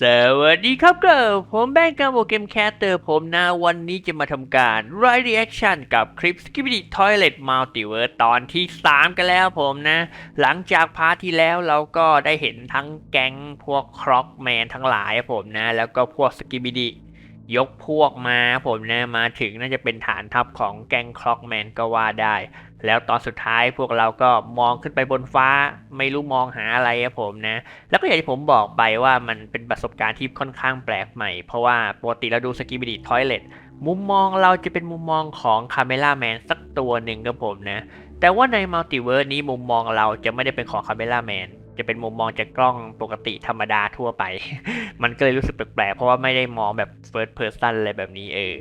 สวัสดีครับก็ผมแบงค์กัมโบเกมแคสเตอร์ผมนะวันนี้จะมาทำการ r i reaction กับคลิป Skibidi Toilet Multiverse ตอนที่ 3 กันแล้วผมนะ หลังจากพาร์ทที่แล้วเราก็ได้เห็นทั้งแก๊งพวกคร็อกแมนทั้งหลายผมนะ แล้วก็พวก Skibidi ยกพวกมาผมนะ มาถึงน่าจะเป็นฐานทัพของแก๊งคร็อกแมนก็ว่าได้ แล้วตอนสุดท้ายพวกเราก็มองขึ้นไปบนฟ้า ไม่รู้มองหาอะไรอะผมนะ แล้วก็อย่างที่ผมบอกไปว่ามันเป็นประสบการณ์ที่ค่อนข้างแปลกใหม่ เพราะว่าปกติเราดูสกีบิดีทอยเลตมุมมองเราจะเป็นมุมมองของคาเมล่าแมนสักตัวหนึ่งครับผมนะ แต่ว่าในมัลติเวิร์สนี้มุมมองเราจะไม่ได้เป็นของคาเมล่าแมนจะเป็นมุมมองจากกล้องปกติธรรมดาทั่วไป มันก็เลยรู้สึกแปลกๆ เพราะว่าไม่ได้มองแบบ first person อะไรแบบนี้เออ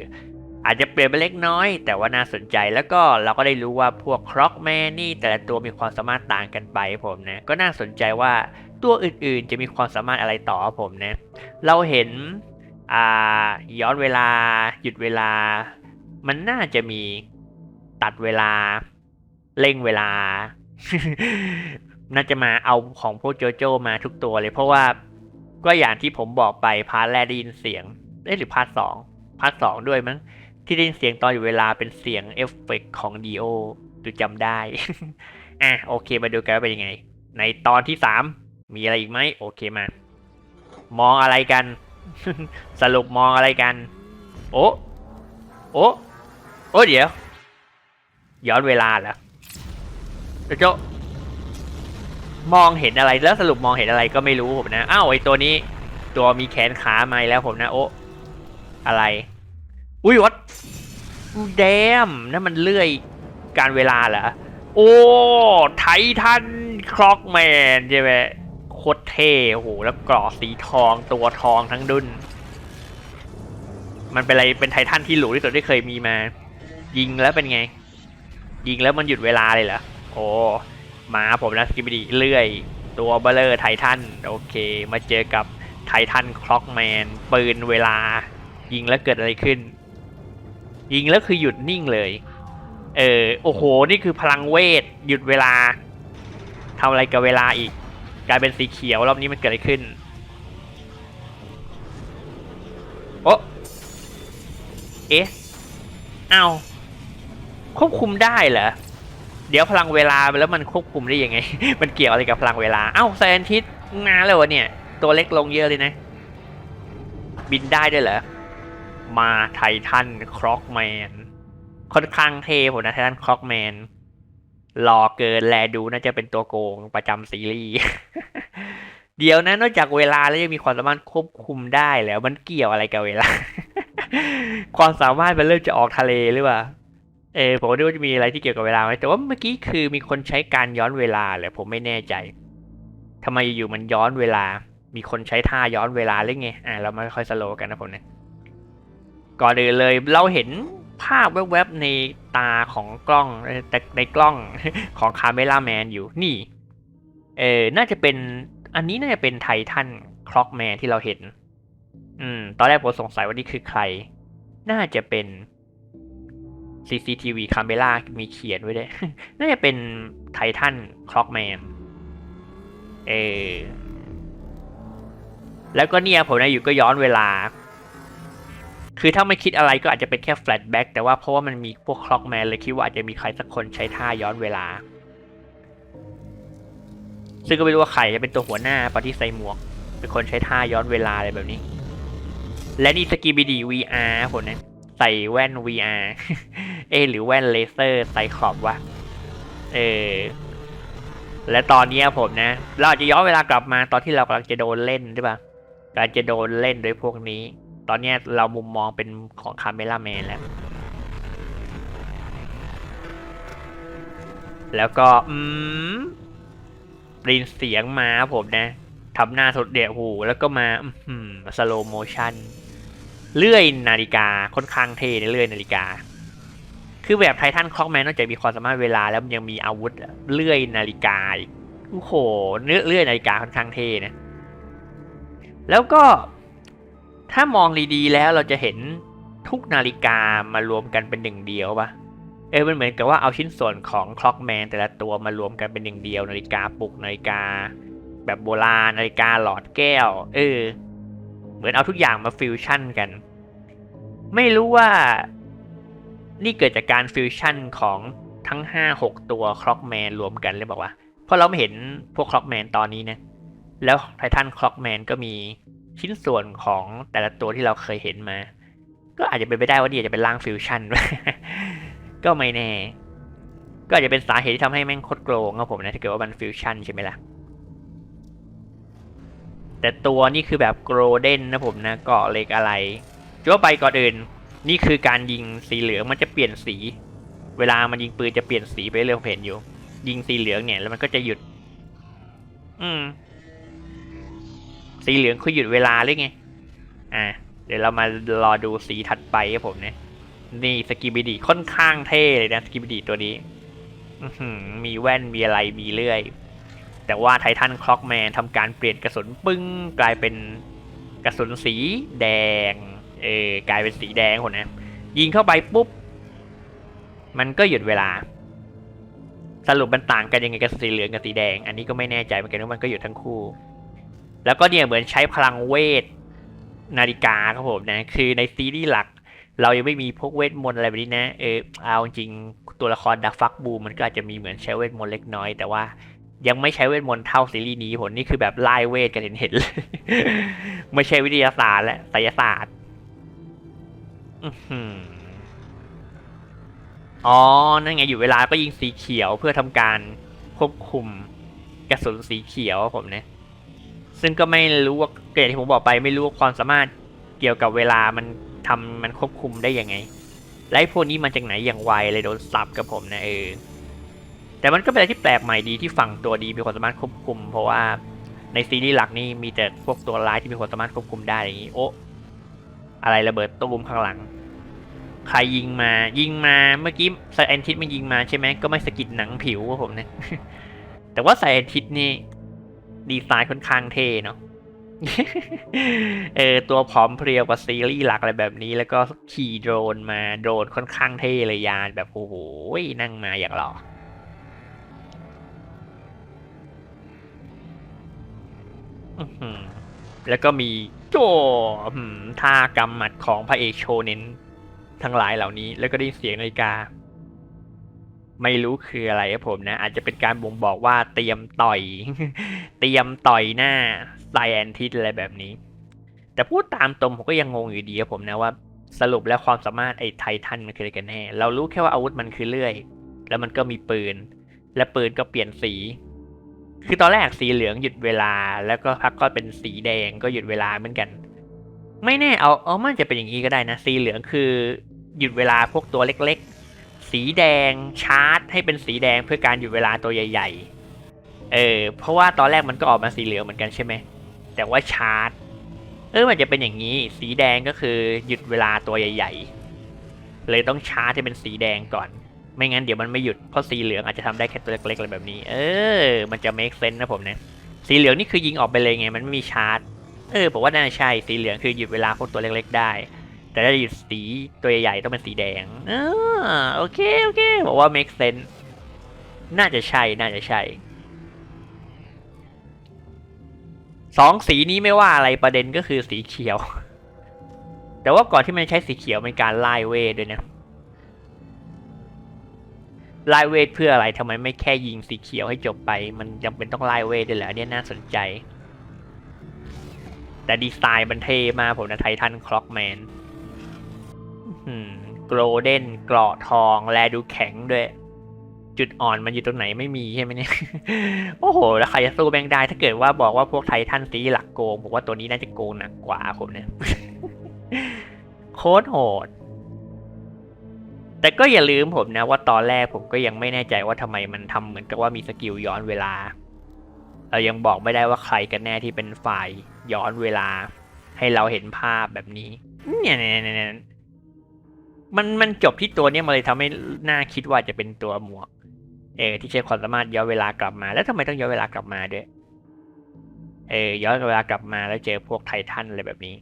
อาจจะเปลี่ยนไปเล็กน้อย แต่ว่าน่าสนใจแล้วก็เราก็ได้รู้ว่าพวกคร็อกแมนนี่แต่ละตัวมีความสามารถต่างกันไปผมนะก็น่าสนใจว่าตัวอื่นๆ จะมีความสามารถอะไรต่อผมนะเราเห็นอ่าย้อนเวลา หยุดเวลา มันน่าจะมีตัดเวลาเร่งเวลา น่าจะมาเอาของพวกโจโจมาทุกตัวเลย เพราะว่าก็อย่างที่ผมบอกไปพาร์ทแรกได้ยินเสียงเอ้ยหรือพาร์ทสองพาร์ทสองด้วยมั้ง ที่ได้ยินเสียงตอนอยู่เวลาเป็นเสียงเอฟเฟกต์ของดีโอดูจำได้ อะโอเคมาดูกันว่าเป็นยังไง ในตอนที่สามมีอะไรอีกไหมโอเคมา มองอะไรกัน สรุปมองอะไรกัน โอ้โอ้โอ้เดี๋ยว ย้อนเวลาเหรอเดี๋ยวโจมองเห็นอะไรแล้วสรุปมองเห็นอะไรก็ไม่รู้ผมนะ อ้าวไอตัวนี้ ตัวมีแขนขามาแล้วผมนะ โอ้อะไร อุ้ยวัดแดมนั่นมันเลื่อยการเวลาเหรอ โอ้ไททันคล็อกแมนใช่ไหมโคตรเท่โอ้โหแล้วกรอสีทองตัวทองทั้งดุนมันเป็นอะไรเป็นไททันที่หรูที่สุดที่เคยมีมา ยิงแล้วเป็นไง ยิงแล้วมันหยุดเวลาเลยเหรอโอ้มาผมนะสกิบดีเลื่อย ตัวเบลเลอร์ไททันโอเค มาเจอกับไททันคล็อกแมนปืนเวลา ยิงแล้วเกิดอะไรขึ้น ยิงแล้วคือหยุดนิ่งเลย เออโอ้โหนี่คือพลังเวทหยุดเวลาทำอะไรกับเวลาอีก กลายเป็นสีเขียวรอบนี้มันเกิดอะไรขึ้นโอ้เอ๊ะเอา้าควบคุมได้เหรอเดี๋ยวพลังเวลาแล้วมันควบคุมได้ยังไง มันเกี่ยวอะไรกับพลังเวลา เอ้าไซแอนทิสมาแล้ววะเนี่ย ตัวเล็กลงเยอะเลยนะ บินได้ด้วยเหรอ มาไททันคร็อกแมนค่อนข้างเท่ผมนะไททันคร็อกแมนหล่อเกินแลดูน่าจะเป็นตัวโกงประจำซีรีส์เดี๋ยวนะนอกจากเวลาแล้วยังมีความสามารถควบคุมได้แล้วมันเกี่ยวอะไรกับเวลา ความสามารถมันเริ่มจะออกทะเลหรือเปล่าเออผมดูว่าจะมีอะไรที่เกี่ยวกับเวลาไหมแต่ว่าเมื่อกี้คือมีคนใช้การย้อนเวลาเหรอผมไม่แน่ใจทำไมอยู่ๆมันย้อนเวลา มีคนใช้ท่าย้อนเวลาหรือไงอ่าเราไม่ค่อยสโลวกันนะผมเนี่ย ก่อนอื่นเลยเราเห็นภาพแวบๆในตาของกล้องแต่ในกล้องของคาเมล่าแมนอยู่นี่ เออน่าจะเป็นอันนี้น่าจะเป็นไททันคล็อกแมนที่เราเห็น อืม ตอนแรกผมสงสัยว่านี่คือใคร น่าจะเป็น CCTV คาเมล่ามีเขียนไว้ด้วย น่าจะเป็นไททันคล็อกแมน เออแล้วก็เนี่ยผมนะอยู่ก็ย้อนเวลา คือถ้าไม่คิดอะไรก็อาจจะเป็นแค่แฟลชแบ็กแต่ว่าเพราะว่ามันมีพวกคล็อกแมนเลยคิดว่าอาจจะมีใครสักคนใช้ท่าย้อนเวลา ซึ่งก็ไม่รู้ว่าใครจะเป็นตัวหัวหน้าปะที่ใส่หมวก เป็นคนใช้ท่าย้อนเวลาอะไรแบบนี้ และนี่สกีบีดี VR ผมนะใส่แว่น VR เอหรือแว่นเลเซอร์ไซคลอปวะเออและตอนนี้ผมนะ เราอาจจะย้อนเวลากลับมาตอนที่เรากำลังจะโดนเล่นใช่ปะกำลังจะโดนเล่นโดยพวกนี้ ตอนนี้เรามุมมองเป็นของคาเมล่าแมนแล้ว แล้วก็ อืมปรินเสียงมาผมนะทำหน้าสดเดี่ยวหู แล้วก็มาอืมสโลโมชั่น เลื่อยนาฬิกาค่อนข้างเท่ในเลื่อยนาฬิกา คือแบบไททันคล็อกแมนนอกจากมีความสามารถเวลาแล้วมันยังมีอาวุธเลื่อยนาฬิกาอีกโอ้โหเนื้อเลื่อยนาฬิกาค่อนข้างเท่นะ แล้วก็ ถ้ามองดีๆแล้วเราจะเห็นทุกนาฬิกามารวมกันเป็นหนึ่งเดียวปะเออมันเหมือนกับว่าเอาชิ้นส่วนของคล็อกแมนแต่ละตัวมารวมกันเป็นหนึ่งเดียวนาฬิกาปลุกนาฬิกา แบบโบราณนาฬิกาหลอดแก้ว เออ เหมือนเอาทุกอย่างมาฟิวชั่นกัน ไม่รู้ว่า นี่เกิดจากการฟิวชั่นของทั้งห้าหกตัวคล็อกแมนรวมกันเลยบอกว่าวะเพราะเราไม่เห็นพวกคล็อกแมนตอนนี้นะแล้วไททันคล็อกแมนก็มี ชิ้นส่วนของแต่ละตัวที่เราเคยเห็นมา ก็อาจจะเป็นไปได้ว่านี่อาจจะเป็นร่างฟิวชั่น ก็ไม่แน่ ก็อาจจะเป็นสาเหตุที่ทำให้แม่งโคตรโกงครับผมนะถ้าเกิดว่ามันฟิวชั่นใช่ไหมล่ะ แต่ตัวนี่คือแบบโกลเด้นนะผมนะเกาะเหล็กอะไรจ้วไปก่อนอื่น นี่คือการยิงสีเหลืองมันจะเปลี่ยนสี เวลามันยิงปืนจะเปลี่ยนสีไปเรื่อยผมเห็นอยู่ ยิงสีเหลืองเนี่ยแล้วมันก็จะหยุด อืม สีเหลืองคือหยุดเวลาหรือไง อ่า เดี๋ยวเรามารอดูสีถัดไปครับผมเนี่ย นี่สกิบิดีค่อนข้างเท่เลยนะสกิบิดีตัวนี้มีแว่นมีอะไรมีเลื่อย แต่ว่าไททันคล็อกแมนทำการเปลี่ยนกระสุนปึ้ง กลายเป็นกระสุนสีแดง เออกลายเป็นสีแดงคนนะยิงเข้าไปปุ๊บ มันก็หยุดเวลา สรุปมันต่างกันยังไงกับสีเหลืองกับสีแดง อันนี้ก็ไม่แน่ใจเหมือนกันว่ามันก็หยุดทั้งคู่ แล้วก็เนี่ยเหมือนใช้พลังเวทนาฬิกาครับผมนะ คือในซีรีส์หลัก เรายังไม่มีพวกเวทมนต์อะไรแบบนี้นะ เออเอาจริงตัวละครดักฟักบูมันก็อาจจะมีเหมือนใช้เวทมนต์เล็กน้อย แต่ว่ายังไม่ใช้เวทมนต์เท่าซีรีส์นี้ผลนี่คือแบบไล่เวทกันเห็นเห็นเลยไม่ใช่วิทยาศาสตร์และไสยศาสตร์อ๋อ นั่นไงอยู่เวลาก็ยิงสีเขียวเพื่อทำการควบคุมกระสุนสีเขียวครับผมเนี่ย ซึ่งก็ไม่รู้ว่าเกิดที่ผมบอกไปไม่รู้ว่าความสามารถเกี่ยวกับเวลามันทำมันควบคุมได้ยังไงและไอ้พวกนี้มาจากไหนอย่างไวเลยโดนสับกับผมนะเออแต่มันก็เป็นอะไรที่แปลกใหม่ดีที่ฝั่งตัวดีมีความสามารถควบคุม เพราะว่าในซีรีส์หลักนี่มีแต่พวกตัวร้ายที่มีความสามารถควบคุมได้อย่างนี้โอะอะไรระเบิดตูมข้างหลัง ใครยิงมายิงมาเมื่อกี้ไซแอนทิสมันยิงมาใช่ไหมก็ไม่สะกิดหนังผิวครับผมเนี่ยแต่ว่าไซแอนทิสนี่ ดีไซน์ค่อนข้างเท่เนาะเออตัวผอมเพรียวกว่าซีรีส์หลักอะไรแบบนี้ แล้วก็ขี่โดรนมาโดรนค่อนข้างเท่เลยยานแบบโอ้โหนั่งมาอย่างหล่อแล้วก็มีโจอท่ากำหมัดของพระเอกโชเน้นทั้งหลายเหล่านี้ แล้วก็ได้เสียงนาฬิกา ไม่รู้คืออะไรครับผมนะ อาจจะเป็นการบ่งบอกว่าเตรียมต่อย เตรียมต่อยหน้าไซแอนทิสอะไรแบบนี้ แต่พูดตามตรงผมก็ยังงงอยู่ดีครับผมนะว่าสรุปแล้วความสามารถไอ้ไททันมันคืออะไรกันแน่ เรารู้แค่ว่าอาวุธมันคือเลื่อย แล้วมันก็มีปืน และปืนก็เปลี่ยนสี คือตอนแรกสีเหลืองหยุดเวลา แล้วก็พักก็เป็นสีแดงก็หยุดเวลาเหมือนกัน ไม่แน่เอาเอามันจะเป็นอย่างนี้ก็ได้นะ สีเหลืองคือหยุดเวลาพวกตัวเล็ก สีแดงชาร์จให้เป็นสีแดงเพื่อการหยุดเวลาตัวใหญ่ ๆ เออ เพราะว่าตอนแรกมันก็ออกมาสีเหลืองเหมือนกันใช่ไหม แต่ว่าชาร์จ เออมันจะเป็นอย่างนี้ สีแดงก็คือหยุดเวลาตัวใหญ่ ๆ เลยต้องชาร์จให้เป็นสีแดงก่อน ไม่งั้นเดี๋ยวมันไม่หยุด เพราะสีเหลืองอาจจะทำได้แค่ตัวเล็กๆอะไรแบบนี้ เออ มันจะ make sense นะผมนะ สีเหลืองนี่คือยิงออกไปเลยไง มันไม่มีชาร์จ เออผมว่าน่าใช่ สีเหลืองคือหยุดเวลาพวกตัวเล็ก ๆ ได้ แต่ถ้าจะหยุดสีตัวใหญ่ต้องเป็นสีแดงอโอเค โอเค บอกว่า make sense น่าจะใช่ น่าจะใช่ สองสีนี้ไม่ว่าอะไรประเด็นก็คือสีเขียว แต่ว่าก่อนที่มันใช้สีเขียวเป็นการไล่เวทด้วยนะไล่เวทเพื่ออะไรทำไมไม่แค่ยิงสีเขียวให้จบไป มันจำเป็นต้องไล่เวทด้วยเหรอเนี่ยน่าสนใจ แต่ดีไซน์มันเท่มากผมนะไททันคล็อกแมน โกลเด้นเกราะทอง แลดูแข็งด้วย จุดอ่อนมันอยู่ตรงไหนไม่มีใช่ไหมเนี่ย โอ้โห แล้วใครจะสู้แบงได้ ถ้าเกิดว่าบอกว่าพวกไททันซีหลักโกงผมว่าตัวนี้น่าจะโกงหนักกว่าผมเนี่ย โคตรโหด แต่ก็อย่าลืมผมนะ ว่าตอนแรกผมก็ยังไม่แน่ใจว่าทำไมมันทำเหมือนกับว่ามีสกิลย้อนเวลา เรายังบอกไม่ได้ว่าใครกันแน่ที่เป็นฝ่ายย้อนเวลา ให้เราเห็นภาพแบบนี้ เนี่ยเนี่ยเนี่ย มันมันจบที่ตัวเนี้ยมาเลยทำให้น่าคิดว่าจะเป็นตัวหมวก เออ ที่ใช้ความสามารถย้อนเวลากลับมา แล้วทำไมต้องย้อนเวลากลับมาด้วย เออ ย้อนเวลากลับมาแล้วเจอพวกไททันอะไรแบบนี้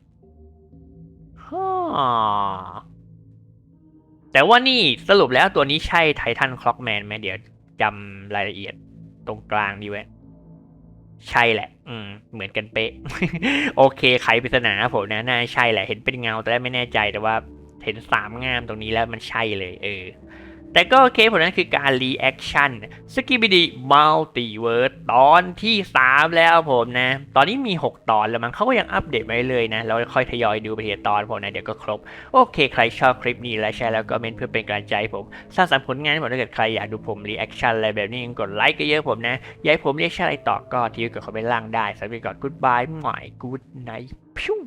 ฮ่แต่ว่านี่สรุปแล้วตัวนี้ใช่ไททันคล็อกแมนไหมเดี๋ยวจำรายละเอียดตรงกลางดีไว้ใช่แหละ อืม เหมือนกันเป๊ะ โอเค ไขปริศนาผมนะ น่าใช่แหละ เห็นเป็นเงาแต่ไม่แน่ใจแต่ว่า เห็นสามงามตรงนี้แล้วมันใช่เลยเออ แต่ก็โอเคผลนั้นคือการรีแอคชั่นสกิบิดีมัลติเวิร์ตอนที่ 3 แล้วผมนะ ตอนนี้มี 6 ตอนแล้วมั้งเขาก็ยังอัปเดตไว้เลยนะ เราค่อยทยอยดูไปทีละตอนผมนะ เดี๋ยวก็ครบ โอเค ใครชอบคลิปนี้และแชร์แล้วก็เมนเพื่อเป็นกำลังใจผมสร้างสรรค์ผลงานผมถ้าเกิดใครอยากดูผมรีแอคชั่นอะไรแบบนี้กดไลค์ก็เยอะผมนะอยากให้ผมเรียกชั่นอะไรต่อก็ที่กดคอมเมนต์ล่างได้สำหรับวันนี้ก่อน goodbye หมาย good night พิ้ว